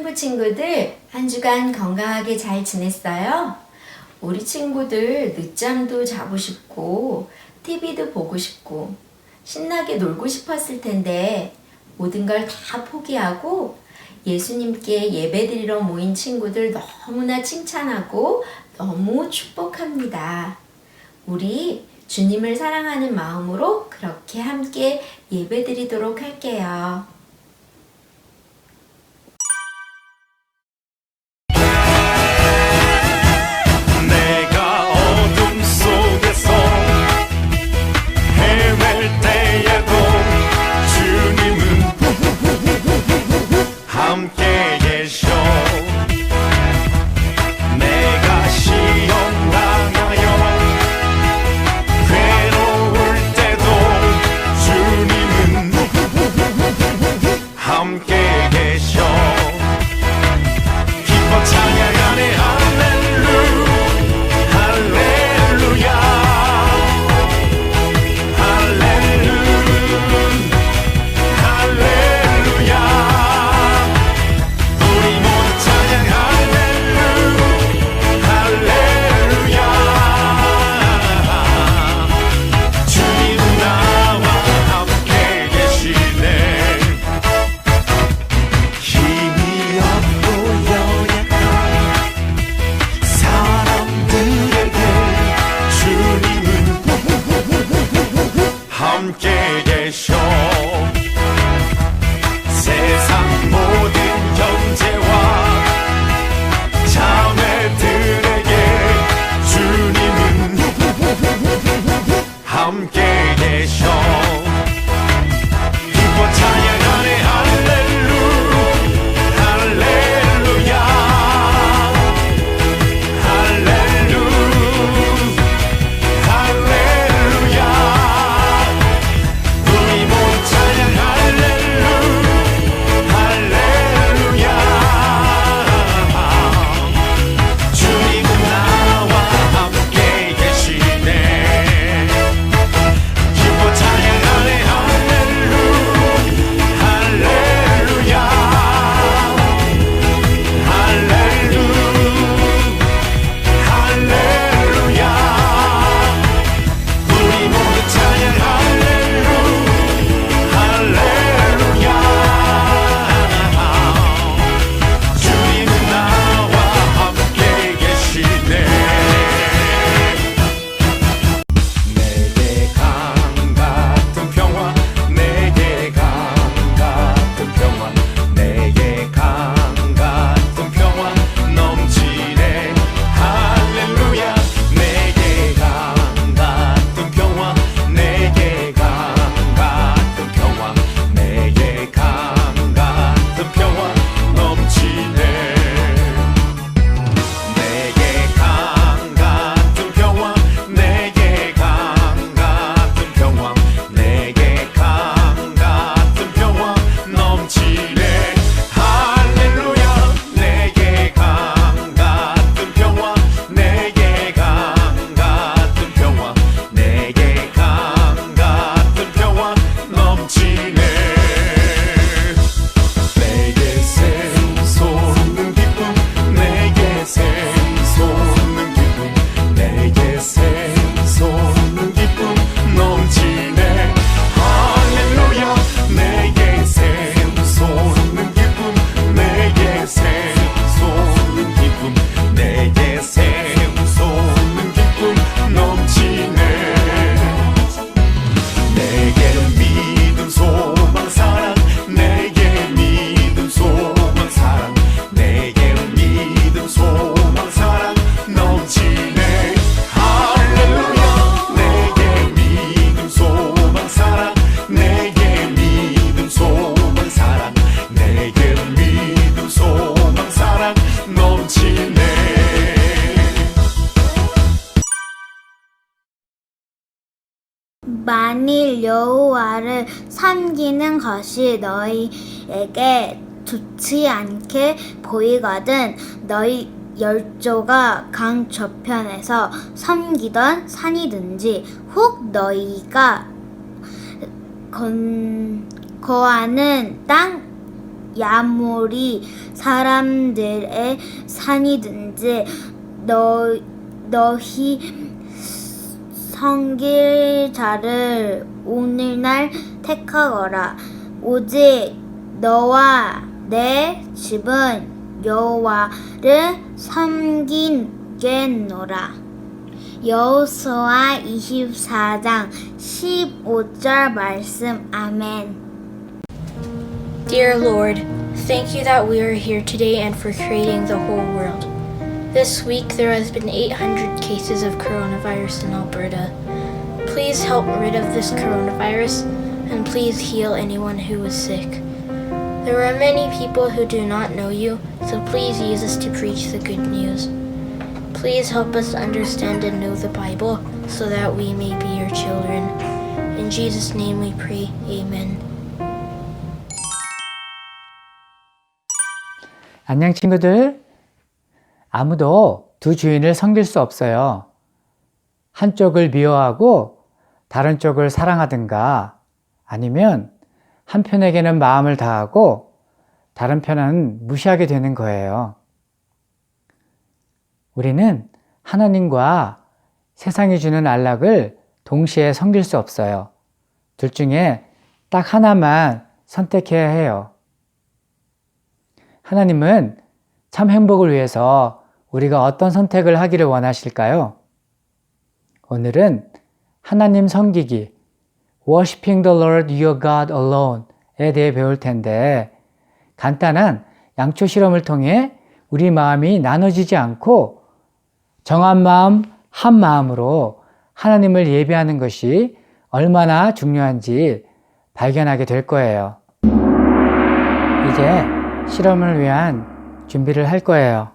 친구 친구들 한 주간 건강하게 잘 지냈어요? 우리 친구들 늦잠도 자고 싶고 TV도 보고 싶고 신나게 놀고 싶었을 텐데 모든 걸 다 포기하고 예수님께 예배드리러 모인 친구들 너무나 칭찬하고 너무 축복합니다. 우리 주님을 사랑하는 마음으로 그렇게 함께 예배드리도록 할게요. 여호와를 섬기는 것이 너희에게 좋지 않게 보이거든. 너희 열조가 강 저편에서 섬기던 산이든지 혹 너희가 건, 거하는 땅 야몰이 사람들의 산이든지 너, 너희 성길 자를 오늘날 택하거라. 오직 너와 내 집은 여호와를 섬기겠노라. 여호수아 24장 15절 말씀 아멘. Dear Lord, thank you that we are here today and for creating the whole world. This week there has been 800 cases of coronavirus in Alberta. Please help rid of this coronavirus and please heal anyone who is sick. There are many people who do not know you, so please use us to preach the good news. Please help us understand and know the Bible so that we may be your children. In Jesus' name we pray. Amen. 안녕 친구들. 아무도 두 주인을 섬길 수 없어요. 한쪽을 미워하고 다른 쪽을 사랑하든가 아니면 한편에게는 마음을 다하고 다른 편은 무시하게 되는 거예요. 우리는 하나님과 세상이 주는 안락을 동시에 섬길 수 없어요. 둘 중에 딱 하나만 선택해야 해요. 하나님은 참 행복을 위해서 우리가 어떤 선택을 하기를 원하실까요? 오늘은 하나님 섬기기, Worshipping the Lord your God alone에 대해 배울 텐데, 간단한 양초 실험을 통해 우리 마음이 나눠지지 않고 정한 마음, 한 마음으로 하나님을 예배하는 것이 얼마나 중요한지 발견하게 될 거예요. 이제 실험을 위한 준비를 할 거예요.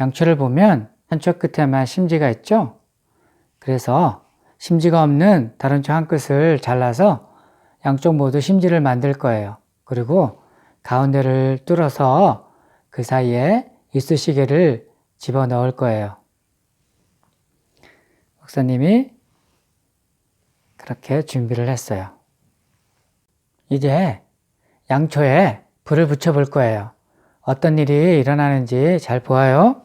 양초를 보면 한쪽 끝에만 심지가 있죠? 그래서 심지가 없는 다른 쪽 한 끝을 잘라서 양쪽 모두 심지를 만들 거예요. 그리고 가운데를 뚫어서 그 사이에 이쑤시개를 집어 넣을 거예요. 목사님이 그렇게 준비를 했어요. 이제 양초에 불을 붙여 볼 거예요. 어떤 일이 일어나는지 잘 보아요.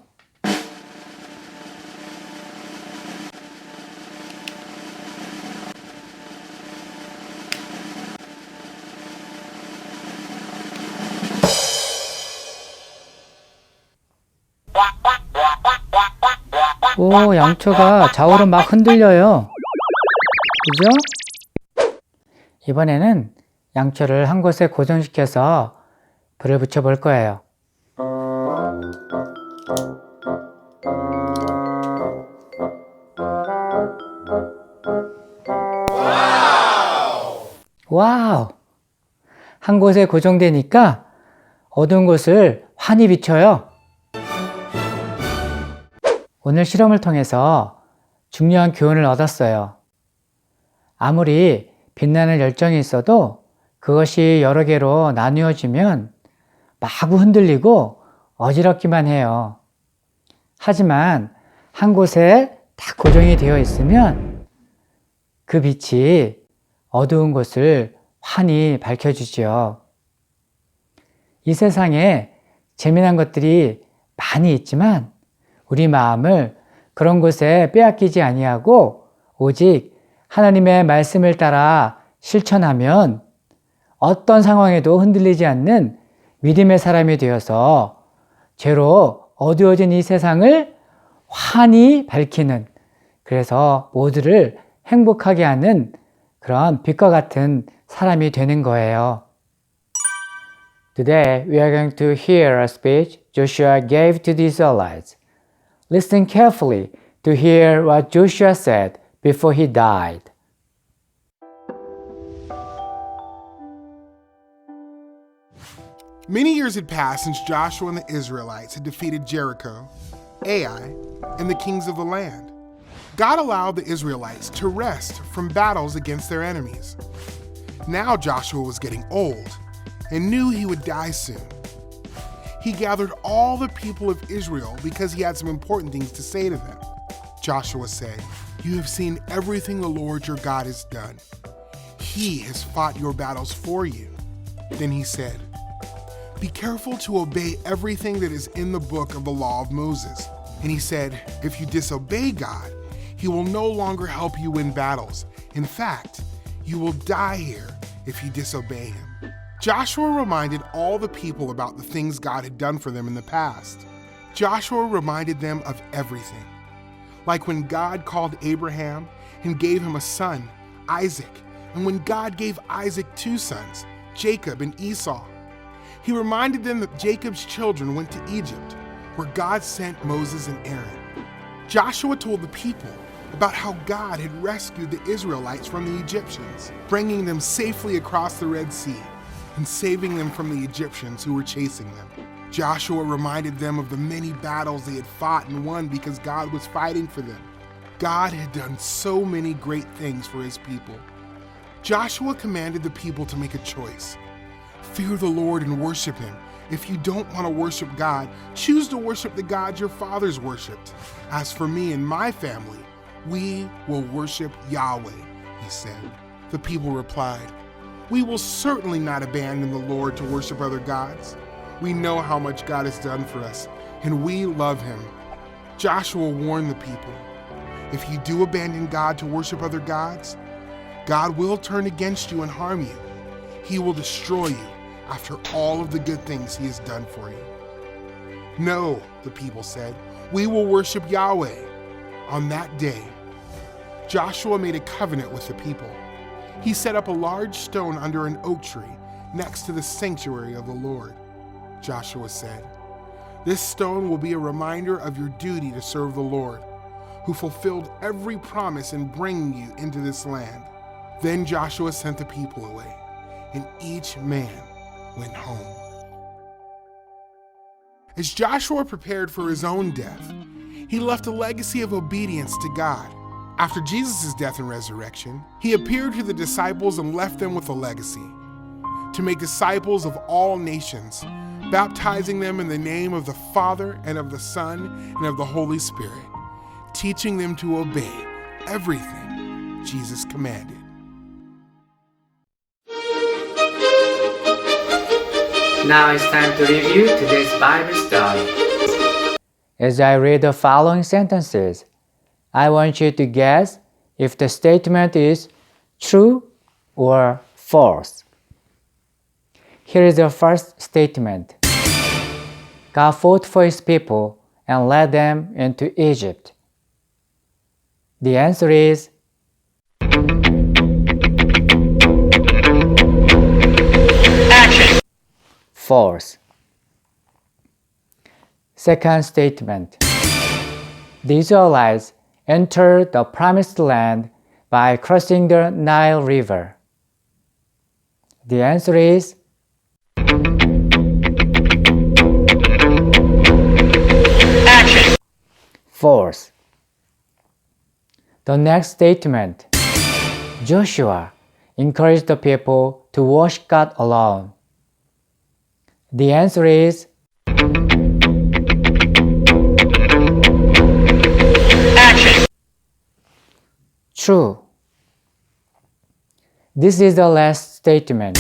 오, 양초가 좌우로 막 흔들려요. 그죠? 이번에는 양초를 한 곳에 고정시켜서 불을 붙여 볼 거예요. 와우! 한 곳에 고정되니까 어두운 곳을 환히 비춰요. 오늘 실험을 통해서 중요한 교훈을 얻었어요. 아무리 빛나는 열정이 있어도 그것이 여러 개로 나누어지면 마구 흔들리고 어지럽기만 해요. 하지만 한 곳에 딱 고정이 되어 있으면 그 빛이 어두운 곳을 환히 밝혀주지요. 이 세상에 재미난 것들이 많이 있지만 우리 마음을 그런 곳에 빼앗기지 아니하고 오직 하나님의 말씀을 따라 실천하면 어떤 상황에도 흔들리지 않는 믿음의 사람이 되어서 죄로 어두워진 이 세상을 환히 밝히는 그래서 모두를 행복하게 하는 그런 빛과 같은 사람이 되는 거예요. Today we are going to hear a speech Joshua gave to the Israelites. Listen carefully to hear what Joshua said before he died. Many years had passed since Joshua and the Israelites had defeated Jericho, Ai, and the kings of the land. God allowed the Israelites to rest from battles against their enemies. Now Joshua was getting old and knew he would die soon. He gathered all the people of Israel because he had some important things to say to them. Joshua said, You have seen everything the Lord your God has done. He has fought your battles for you. Then he said, Be careful to obey everything that is in the book of the law of Moses. And he said, If you disobey God, he will no longer help you win battles. In fact, you will die here if you disobey him. Joshua reminded all the people about the things God had done for them in the past. Joshua reminded them of everything. Like when God called Abraham and gave him a son, Isaac, and when God gave Isaac two sons, Jacob and Esau. He reminded them that Jacob's children went to Egypt, where God sent Moses and Aaron. Joshua told the people about how God had rescued the Israelites from the Egyptians, bringing them safely across the Red Sea and saving them from the Egyptians who were chasing them. Joshua reminded them of the many battles they had fought and won because God was fighting for them. God had done so many great things for his people. Joshua commanded the people to make a choice. Fear the Lord and worship him. If you don't want to worship God, choose to worship the God your fathers worshiped. As for me and my family, we will worship Yahweh, he said. The people replied, We will certainly not abandon the Lord to worship other gods. We know how much God has done for us, and we love him. Joshua warned the people if you do abandon God to worship other gods, God will turn against you and harm you. He will destroy you after all of the good things he has done for you. No, the people said, we will worship Yahweh. On that day, Joshua made a covenant with the people. He set up a large stone under an oak tree next to the sanctuary of the Lord. Joshua said, This stone will be a reminder of your duty to serve the Lord, who fulfilled every promise in bringing you into this land. Then Joshua sent the people away, and each man went home. As Joshua prepared for his own death, he left a legacy of obedience to God. After Jesus' death and resurrection, he appeared to the disciples and left them with a legacy to make disciples of all nations, baptizing them in the name of the Father and of the Son and of the Holy Spirit, teaching them to obey everything Jesus commanded. Now it's time to review today's Bible study. As I read the following sentences, I want you to guess if the statement is true or false. Here is the first statement God fought for his people and led them into Egypt. The answer is false. Second statement The Israelites entered the promised land by crossing the Nile River. The answer is false. The next statement Joshua encouraged the people to worship God alone. The answer is true. This is the last statement.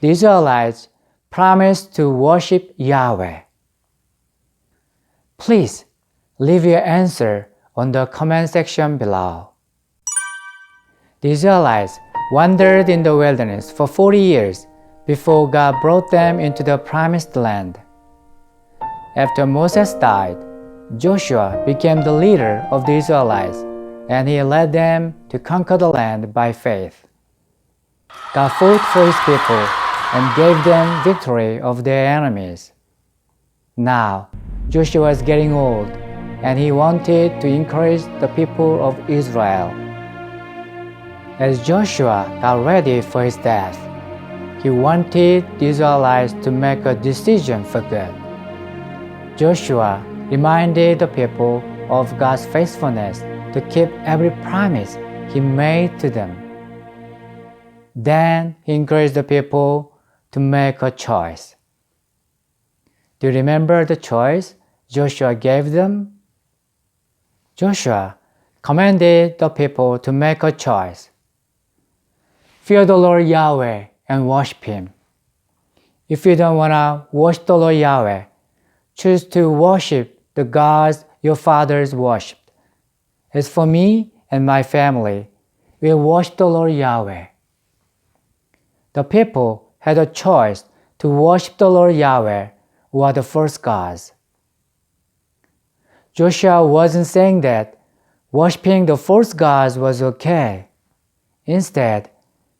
The Israelites promised to worship Yahweh. Please leave your answer on the comment section below. The Israelites wandered in the wilderness for 40 years before God brought them into the promised land. After Moses died, Joshua became the leader of the Israelites and he led them to conquer the land by faith. God fought for his people and gave them victory over their enemies. Now, Joshua was getting old and he wanted to encourage the people of Israel. As Joshua got ready for his death, he wanted the Israelites to make a decision for good. Joshua reminded the people of God's faithfulness to keep every promise he made to them. Then he encouraged the people to make a choice. Do you remember the choice Joshua gave them? Joshua commanded the people to make a choice. Fear the Lord Yahweh and worship Him. If you don't want to worship the Lord Yahweh, choose to worship the gods your fathers worshipped. As for me and my family, we worship the Lord Yahweh. The people had a choice to worship the Lord Yahweh or the first gods. Joshua wasn't saying that worshiping the false gods was okay. Instead,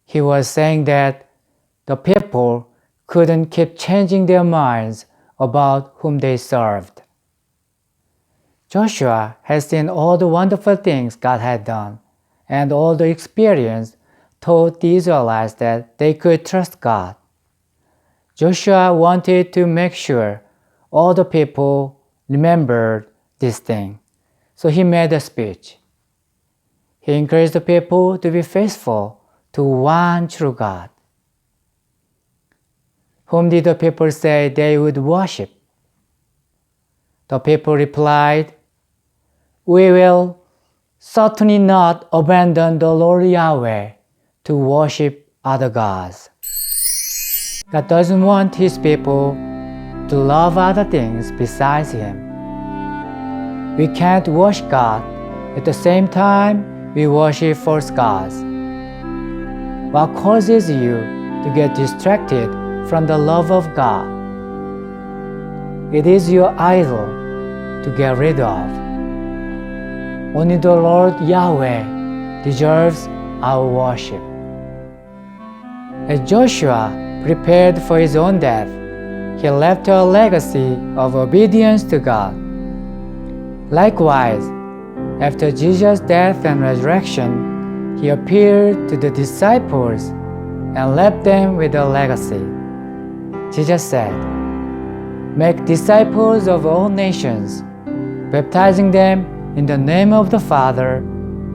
he was saying that the people couldn't keep changing their minds about whom they served. Joshua had seen all the wonderful things God had done, and all the experience taught the Israelites that they could trust God. Joshua wanted to make sure all the people remembered this thing, so he made a speech. He encouraged the people to be faithful to one true God. Whom did the people say they would worship? The people replied, We will certainly not abandon the Lord Yahweh to worship other gods. God doesn't want His people to love other things besides Him. We can't worship God at the same time we worship false gods. What causes you to get distracted from the love of God? It is your idol to get rid of. Only the Lord Yahweh deserves our worship. As Joshua prepared for his own death, he left a legacy of obedience to God. Likewise, after Jesus' death and resurrection, he appeared to the disciples and left them with a legacy. Jesus said, Make disciples of all nations, baptizing them in the name of the Father,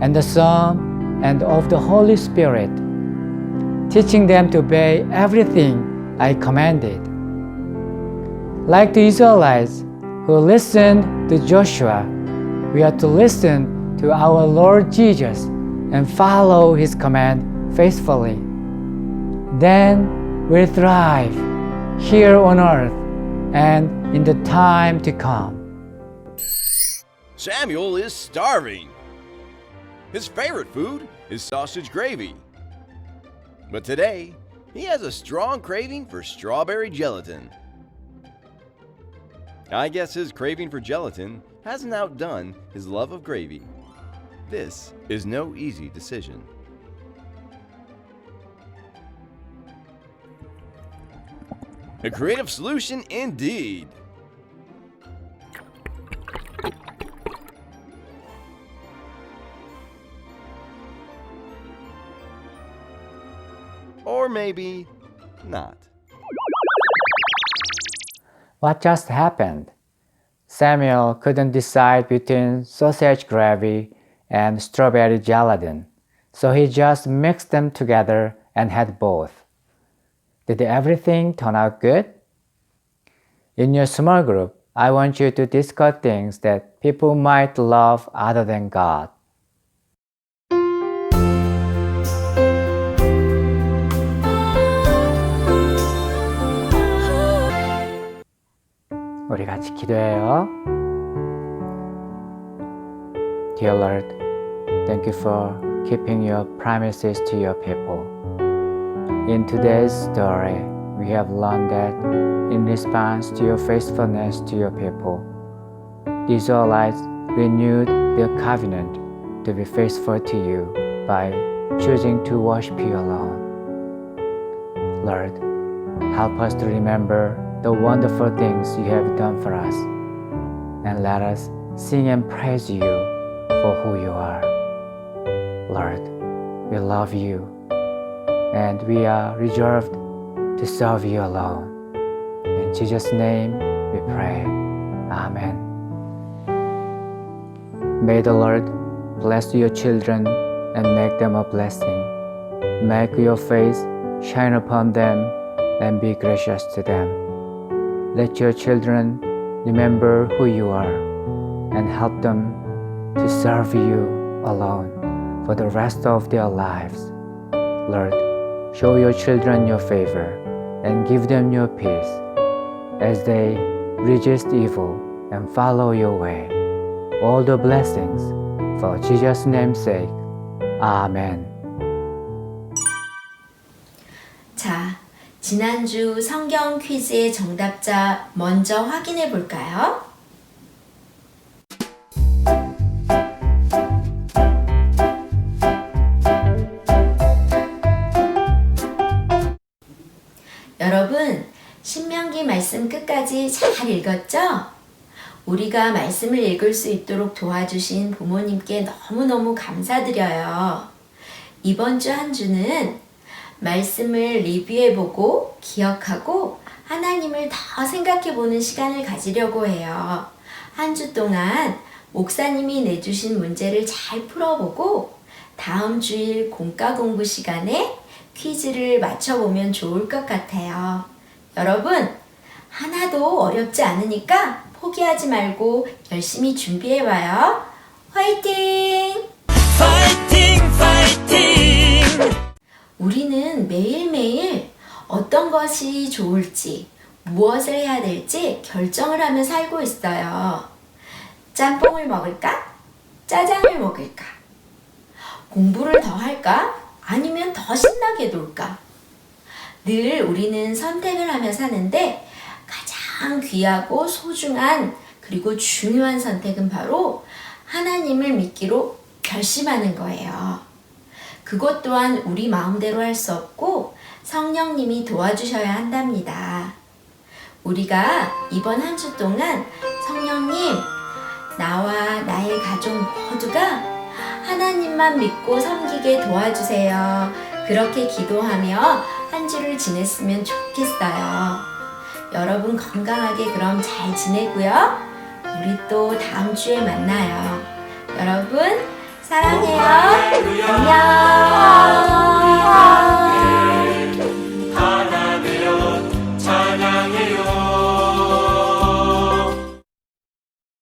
and the Son, and of the Holy Spirit, teaching them to obey everything I commanded. Like the Israelites who listened to Joshua, we are to listen to our Lord Jesus and follow his command faithfully. Then we'll thrive here on earth and in the time to come. Samuel is starving. His favorite food is sausage gravy. But today, he has a strong craving for strawberry gelatin. I guess his craving for gelatin hasn't outdone his love of gravy. This is no easy decision. A creative solution indeed. Or maybe not. What just happened? Samuel couldn't decide between sausage gravy and strawberry gelatin, so he just mixed them together and had both. Did everything turn out good? In your small group, I want you to discuss things that people might love other than God. 우리 같이 기도해요. Dear Lord, thank you for keeping your promises to your people. In today's story, we have learned that in response to your faithfulness to your people, the Israelites renewed their covenant to be faithful to you by choosing to worship you alone. Lord, help us to remember the wonderful things you have done for us, and let us sing and praise you for who you are. Lord, we love you, and we are reserved to serve you alone. In Jesus' name we pray. Amen. May the Lord bless your children and make them a blessing. Make your face shine upon them and be gracious to them. Let your children remember who you are and help them to serve you alone for the rest of their lives. Lord, show your children your favor and give them your peace as they resist evil and follow your way. All the blessings for Jesus' name's sake. Amen. 지난주 성경 퀴즈의 정답자 먼저 확인해 볼까요? 여러분, 신명기 말씀 끝까지 잘 읽었죠? 우리가 말씀을 읽을 수 있도록 도와주신 부모님께 너무너무 감사드려요. 이번 주 한 주는 말씀을 리뷰해보고 기억하고 하나님을 더 생각해보는 시간을 가지려고 해요. 한 주 동안 목사님이 내주신 문제를 잘 풀어보고 다음 주일 공과 공부 시간에 퀴즈를 맞춰보면 좋을 것 같아요. 여러분, 하나도 어렵지 않으니까 포기하지 말고 열심히 준비해봐요. 화이팅! 우리는 매일매일 어떤 것이 좋을지, 무엇을 해야 될지 결정을 하며 살고 있어요. 짬뽕을 먹을까? 짜장을 먹을까? 공부를 더 할까? 아니면 더 신나게 놀까? 늘 우리는 선택을 하며 사는데 가장 귀하고 소중한 그리고 중요한 선택은 바로 하나님을 믿기로 결심하는 거예요. 그것 또한 우리 마음대로 할 수 없고 성령님이 도와주셔야 한답니다. 우리가 이번 한 주 동안 성령님, 나와 나의 가족 모두가 하나님만 믿고 섬기게 도와주세요. 그렇게 기도하며 한 주를 지냈으면 좋겠어요. 여러분 건강하게 그럼 잘 지내고요. 우리 또 다음 주에 만나요. 여러분 사랑해요. 안녕.